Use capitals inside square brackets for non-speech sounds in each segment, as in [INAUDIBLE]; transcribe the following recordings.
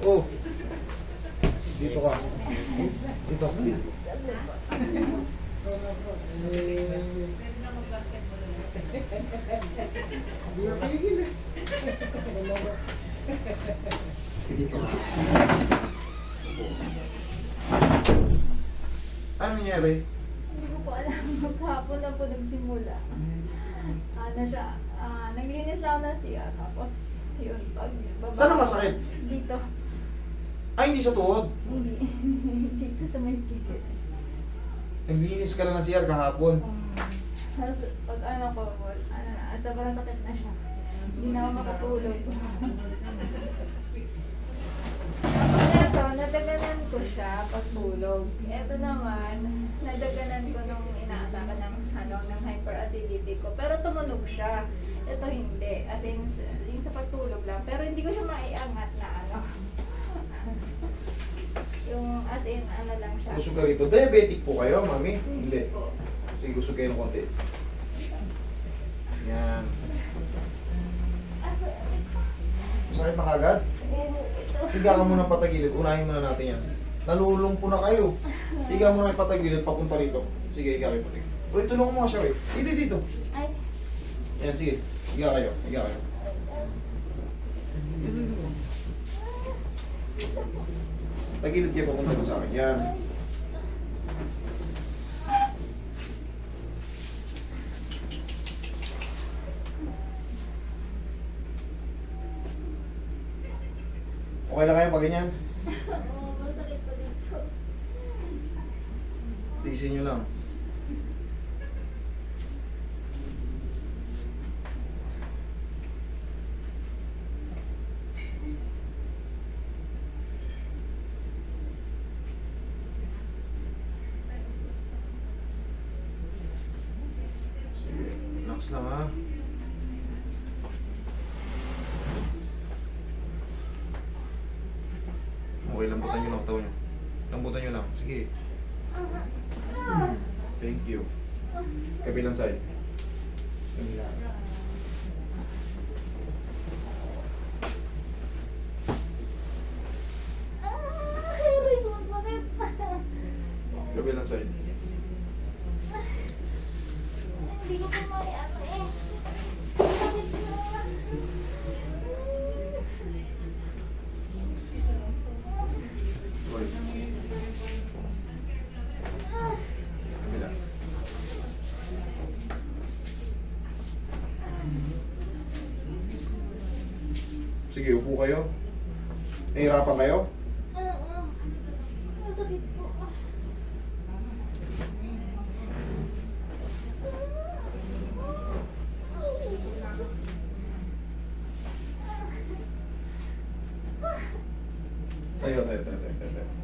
Oh. Dito ka. Dito. Dito. Ano nangyari? Hindi ko po alam. [LAUGHS] Maghapon na po nagsimula. Ano siya, ah, naglinis lang ng CR. Tapos, yun, pag baba. Saan ang masakit? Dito. Ay, hindi sa tuhod. Hindi. [LAUGHS] Dito sa may gigit. Naglinis ka lang ng CR kahapon. Um, tapos, pag ano ko, ano na, sobrang sakit na siya. Hindi na ako makatulog. [LAUGHS] Ito, nadaganan ko siya pagtulog. Ito naman, nadaganan ko nung inaatake ng, ano, ng hyperacidity ko. Pero tumunog siya. Ito hindi. As in, yung sa pagtulog lang. Pero hindi ko siya maiangat na ano. Yung as in, ano lang siya. Gusto ka rito. Diabetic po kayo, mami? Hindi. po. Sige, gusto kayo ng konti. Yan. Masakit na kagad? Oo, ito. Higa ka muna patagilid. Unahin muna natin yan. Nalulung po na kayo. Higa muna yung patagilid papunta rito. Sige, higa kayo patagilid. Uy, tulungan mo nga siya, eh. Dito, dito. Ay, Yan, sige. Higa kayo. Higa kayo. [LAUGHS] Tagilid kayo papunta mo sa akin. Yan. Okay lang kayo pag ganyan? [LAUGHS] oo, masakit pa dito. Tiisin nyo lang. Sige, relax lang ha. Okay, lambutan nyo lang taon nyo. Lambutan nyo lang. Sige. Thank you. Kabilang side. Kabila. Ay, masakit. Kabilang side. Hindi ko pa may ano eh. Sakit na. Uy. Kabila. Sige, upo kayo. Nahihirapan kayo? Oo. Masakit po. Tayo, tayo, tayo, tayo, tayo. tayo.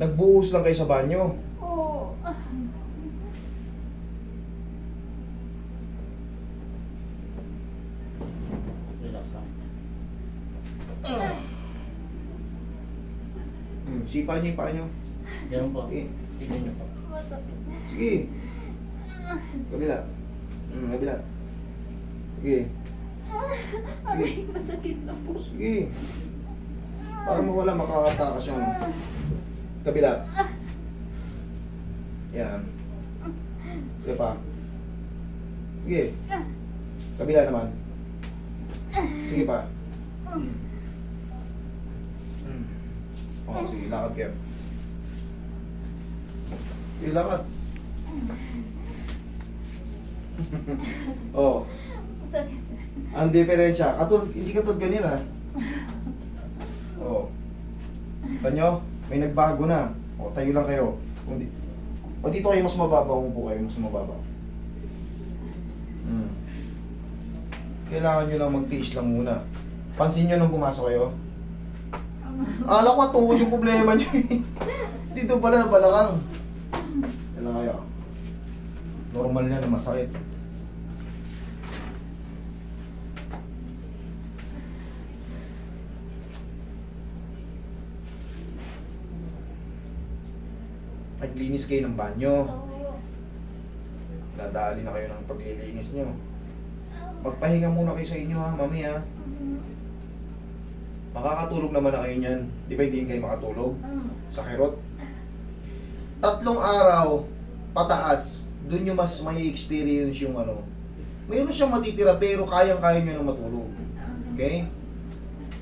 Nagbuhos lang kayo sa banyo. Oo. Relax lang. Hmm, sipa niyo yung paa niyo. Ganun po. Sige. Tignan niyo po. Masakit. Sige. Kabila. Hmm, kabila. Sige. Aray, masakit na po. Sige. Para mawala, makakatakas yung kabila. Yan. Sige pa. Sige. Kabila naman. Sige pa. Hmm. Oo, sige, lakad kayo. Sige, lakad. [LAUGHS] Oo. Masakit. Ang diferensya, katul hindi katulad ganyan ah. Oo. Tanyo, may nagbago na. O, tayo lang kayo. Kung di, o dito kayo mas mababaw mo po kayo, mas mababaw. Hmm. Kailangan nyo lang magtiis lang muna. Pansin nyo nung pumasok kayo. Akala ko tuhod yung problema nyo eh. [LAUGHS] Dito pala, balakang. Yan lang kayo. Normal yan, masakit. Naglinis kayo ng banyo. Oo. Nadali na kayo ng paglilinis nyo. Magpahinga muna kayo sa inyo ha, mami ha. Makakatulog naman na kayo niyan. Di ba hindi kayo makatulog? Mm. Sa kirot. Tatlong araw, pataas. Doon nyo mas may experience yung ano. Mayroon siyang matitira pero kayang-kaya nyo na matulog. Okay?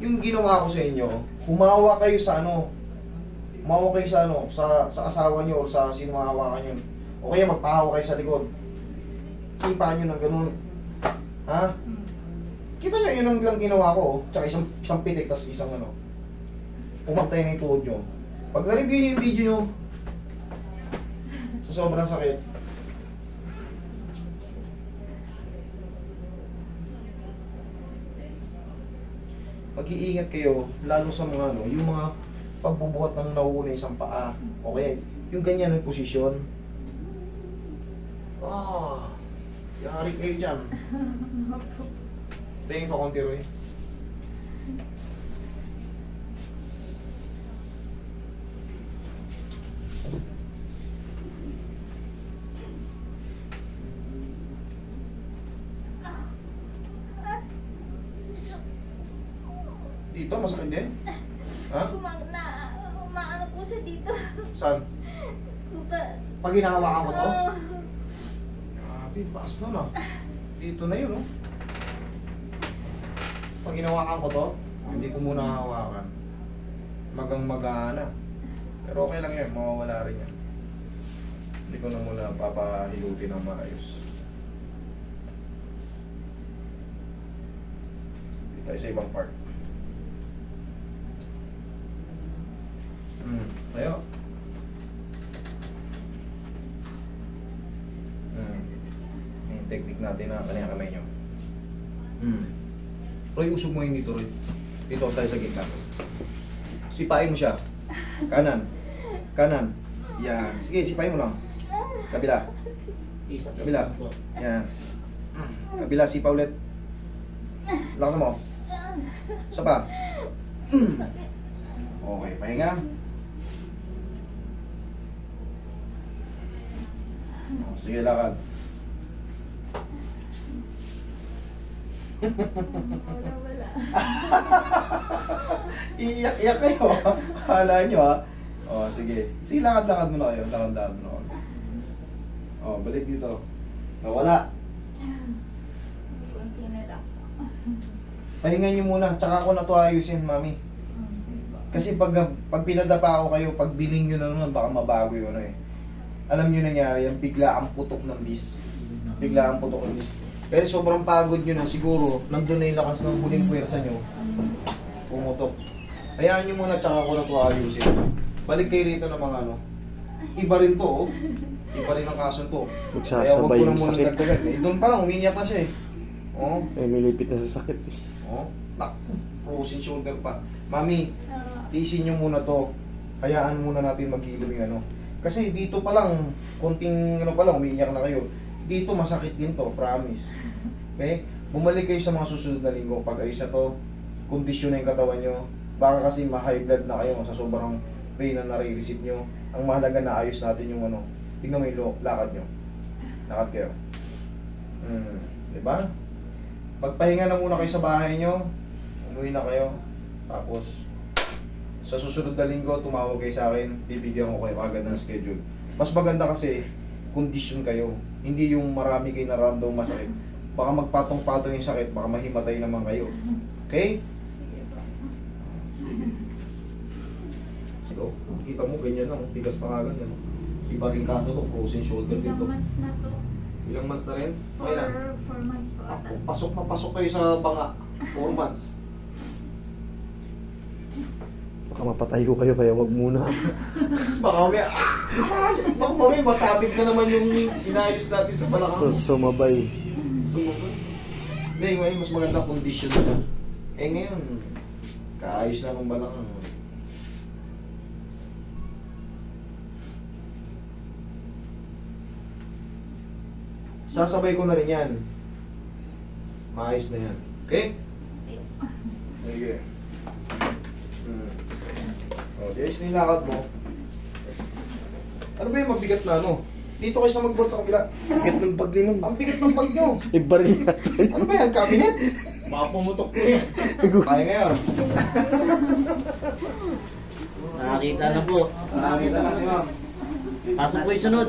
Yung ginawa ko sa inyo, humawa kayo sa ano, humawa kayo sa ano, sa, sa asawa nyo or sa sino mahawakan nyo. O kaya magpahawa kayo sa likod. Sipahan nyo ng ganun. Ha? Kita nyo, yun ang lang ginawa ko. oh. Tsaka isang, isang pitik, tas isang ano. Pumantay na yung tuhod nyo. Pag na-review nyo yung video nyo, sa sobrang sakit, mag-iingat kayo, lalo sa mga ano, yung mga pagbubuhat ng nauuna isang paa. O kaya, yung ganyan ang posisyon. Ah, yari kayo dyan. [LAUGHS] Tingin ko konti Roy. Dito, masakit din? Ha? Umang na, siya dito. Saan? Diba? Pag hinahawakan ko to? Oo. Grabe, baas nun ah. Dito na yun, oh. Pag hinawakan ko to, hindi ko muna hawakan. Magang magana. Pero okay lang yan, mawawala rin yan. Hindi ko na muna papahilutin ng maayos. Dito tayo sa ibang part. Hmm, tayo. Hmm. Yung technique natin na kanina kamay nyo. Hmm. Roy, usog mo yung dito, Roy. Dito tayo sa gitna. Sipain mo siya. Kanan. Kanan. Yan. Sige, sipain mo lang. Kabila. Kabila. Yan. Kabila, sipa ulit. Lakas mo. Isa pa. Okay, pahinga. Sige, lakad. Wala, wala. Iiyak-iyak kayo. Kala nyo ha. O, sige. Sige, lakad-lakad muna kayo. Lakad-lakad muna kayo. O, balik dito. Nawala. Kunti na lang. Pahinga nyo muna. Tsaka ako na to ayusin, mami. Kasi pag, pag pinadapa ako kayo, pag biling nyo na naman, baka mabago yun eh. Alam nyo nangyari, yung bigla ang putok ng dis. Bigla ang putok ng dis. Kasi sobrang pagod nyo na siguro, nandun na yung lakas ng huling puwersa nyo, pumutok. Hayaan nyo muna, tsaka ako na to ayusin. Balik kayo rito ng mga ano. Iba rin to, oh. Iba rin ang kaso to. Kaya huwag Magsasabay ko na yung muna sakit. dagdagan. Eh, doon pa lang, umiiyak na siya eh. Oh, Eh, may lipit na sa sakit eh. oh. Naku, frozen shoulder pa. Mami, tiisin nyo muna to. Hayaan muna natin maghilom yung ano. Kasi dito pa lang, konting ano pa lang, umiiyak na kayo. Dito masakit din to, promise. Okay? Bumalik kayo sa mga susunod na linggo. Pag ayos na to, kondisyon na yung katawan nyo. Baka kasi ma-high blood na kayo sa sobrang pain na nare-receive nyo. Ang mahalaga na ayos natin yung ano. Tingnan mo yung lakad nyo. Lakad kayo. Hmm. Diba? Pagpahinga na muna kayo sa bahay nyo. Umuwi na kayo. Tapos, sa susunod na linggo, tumawag kayo sa akin, bibigyan ko kayo agad ng schedule. Mas maganda kasi, kondisyon kayo. Hindi yung marami kayo naramdam masakit. Baka magpatong-patong yung sakit, baka mahimatay naman kayo. Okay? sige po. So, kita mo, ganyan lang. Tigas pa kagad. Ano? Iba rin kaso to, frozen shoulder din Ilang months na to? Ilang months na rin? Four, Okay na. four months ata. Ako, pasok na pasok kayo sa banga. 4 months. Baka mapatay ko kayo kaya wag muna. [LAUGHS] Baka may! Baka may matabig na naman yung inayos natin sa so, balakang. sumabay. Sumugod. Hindi, ngayon mas maganda condition na. Eh ngayon, kaayos na ng balakang. Sasabay ko na rin yan. Maayos na yan. Okay? Sige. Hmm. O, di ayos na yung lakad mo. Ano ba yung mabigat na ano? Dito kayo sa magbuhat sa kabila. Bigat ng pag ninom. Ang bigat ng bag nyo. Iba rin yata. Ano ba yan? Cabinet? Baka pumutok po yan. Kaya ngayon. Nakakita na po. Nakakita na si ma'am. Pasok po yung sunod.